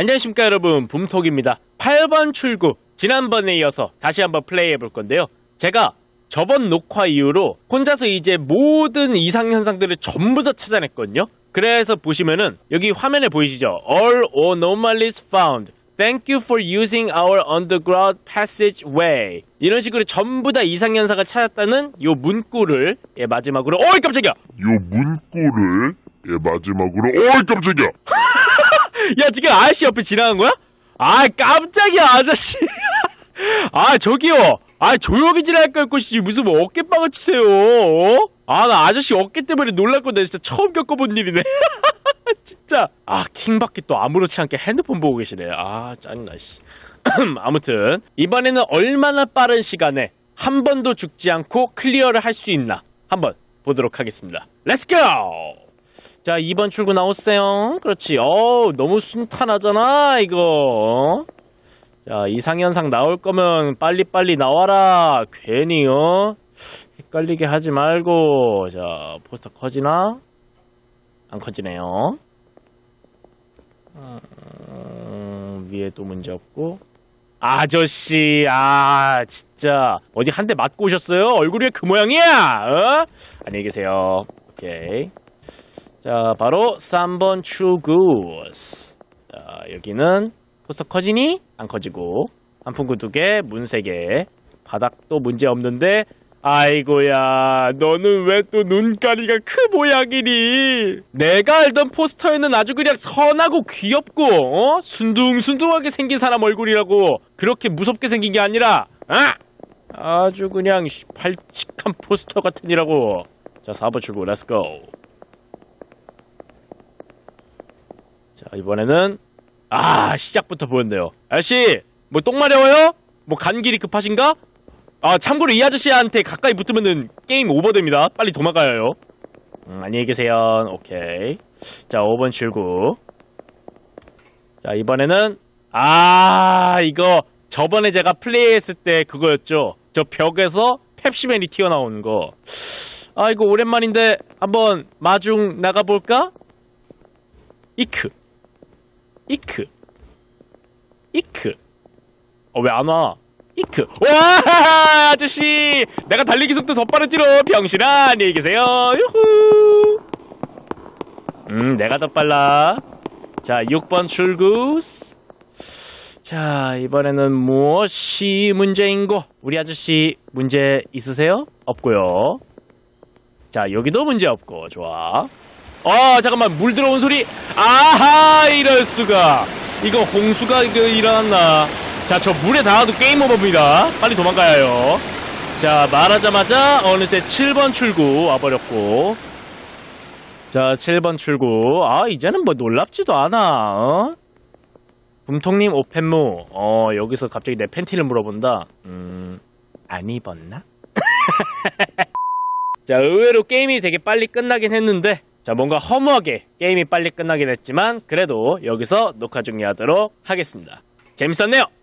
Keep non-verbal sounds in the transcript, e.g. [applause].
안녕하십니까 여러분. 붐톡입니다. 8번 출구. 지난번에 이어서 다시 한번 플레이해 볼 건데요. 제가 저번 녹화 이후로 혼자서 이제 모든 이상현상들을 전부 다 찾아냈거든요. 그래서 보시면은 여기 화면에 보이시죠? All anomalies found. Thank you for using our underground passageway. 이런 식으로 전부 다 이상현상을 찾았다는 요 문구를 예, 마지막으로 어이 깜짝이야! 요 문구를 예, 마지막으로 어이 깜짝이야 [laughs] 야 지금 아저씨 옆에 지나간 거야? 아 깜짝이야 아저씨. [laughs] 아 저기요. 아 조용히 지나갈 걸 것이지 무슨 뭐 어깨빵을 치세요 아나 아저씨 어깨 때문에 놀랄건데 진짜 처음 겪어본 일이네. [laughs] 진짜. 아 킹밖에 또 아무렇지 않게 핸드폰 보고 계시네. 아 짜증나 씨. [clears throat] 아무튼 이번에는 얼마나 빠른 시간에 한 번도 죽지 않고 클리어를 할 수 있나 한번 보도록 하겠습니다. 렛츠고 자, 2번 출구 나오세요. 그렇지. 어우, 너무 순탄하잖아, 이거. 자, 이상현상 나올 거면 빨리빨리 나와라. 괜히, 어? 헷갈리게 하지 말고. 자, 포스터 커지나? 안 커지네요. 음, 위에도 문제 없고. 아저씨, 아, 진짜. 어디 한 대 맞고 오셨어요? 얼굴이 왜그 모양이야? 어? 안녕히 계세요. 오케이. 자, 바로 3번 출구. 자, 여기는 포스터 커지니? 안 커지고. 한풍구 두 개, 문 세 개. 바닥도 문제 없는데, 아이고야, 너는 왜 또 눈가리가 크 모양이니? 내가 알던 포스터에는 아주 그냥 선하고 귀엽고, 어? 순둥순둥하게 생긴 사람 얼굴이라고. 그렇게 무섭게 생긴 게 아니라, 아! 아주 그냥 발칙한 포스터 같으니라고. 자, 4번 출구, 렛츠고. 자, 이번에는, 아, 시작부터 보였네요. 아저씨, 뭐 똥 마려워요? 뭐 간 길이 급하신가? 아, 참고로 이 아저씨한테 가까이 붙으면은 게임 오버됩니다. 빨리 도망가야 해요. 음, 안녕히 계세요. 오케이. 자, 5번 출구. 자, 이번에는, 아, 이거, 저번에 제가 플레이했을 때 그거였죠. 저 벽에서 펩시맨이 튀어나오는 거. 아, 이거 오랜만인데, 한번 마중 나가볼까? 이크. 이크. 이크. 어, 왜 안 와? 이크. 와, 아저씨! 내가 달리기 속도 더 빠르지로, 병신아! 안녕히 계세요. 유후! 음, 내가 더 빨라. 자, 6번 출구. 자, 이번에는 무엇이 문제인고? 우리 아저씨 문제 있으세요? 없고요. 자, 여기도 문제 없고, 좋아. 어, 잠깐만, 물 들어온 소리. 아하, 이럴 수가. 이거 홍수가 이거 일어났나. 자, 저 물에 닿아도 게임 오버입니다. 빨리 도망가야 해요. 자, 말하자마자 어느새 7번 출구 와버렸고. 자, 7번 출구. 아, 이제는 뭐 놀랍지도 않아, 어? 붐통님 오펜무. 어, 여기서 갑자기 내 팬티를 물어본다. 음, 안 입었나? [laughs] 자, 의외로 게임이 되게 빨리 끝나긴 했는데, 자, 뭔가 허무하게 게임이 빨리 끝나긴 했지만, 그래도 여기서 녹화 중이하도록 하겠습니다. 재밌었네요!